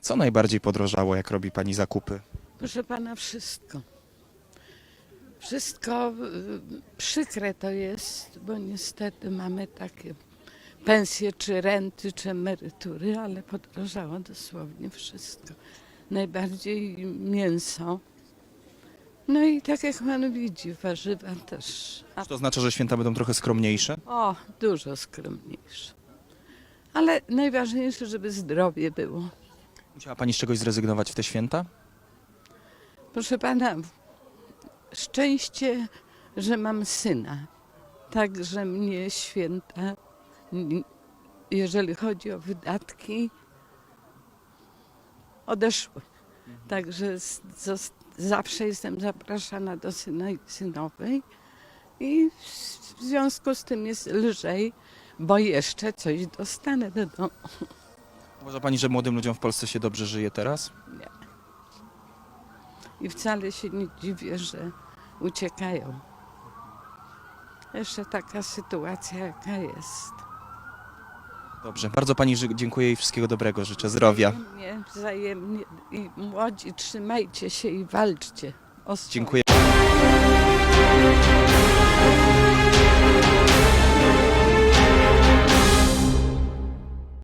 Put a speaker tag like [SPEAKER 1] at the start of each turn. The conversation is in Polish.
[SPEAKER 1] Co najbardziej podrożało, jak robi pani zakupy?
[SPEAKER 2] Proszę pana, wszystko. Wszystko y, przykre to jest, bo niestety mamy takie pensje, czy renty, czy emerytury, ale podrożało dosłownie wszystko. Najbardziej mięso. No i tak jak pan widzi, warzywa też. A
[SPEAKER 1] Czy to oznacza, że święta będą trochę skromniejsze?
[SPEAKER 2] o, dużo skromniejsze. Ale najważniejsze, żeby zdrowie było.
[SPEAKER 1] Musiała pani z czegoś zrezygnować w te święta?
[SPEAKER 2] Proszę pana, szczęście, że mam syna. Także mnie święta, jeżeli chodzi o wydatki, odeszły. Także z, zawsze jestem zapraszana do syna i synowej i w związku z tym jest lżej, bo jeszcze coś dostanę do domu.
[SPEAKER 1] Uważa pani, że młodym ludziom w Polsce się dobrze żyje teraz?
[SPEAKER 2] I wcale się nie dziwię, że uciekają. Jeszcze taka sytuacja, jaka jest.
[SPEAKER 1] Dobrze, bardzo pani ży- dziękuję i wszystkiego dobrego. Życzę zdrowia.
[SPEAKER 2] Wzajemnie, wzajemnie. I młodzi, trzymajcie się i walczcie o swoje.
[SPEAKER 1] Dziękuję.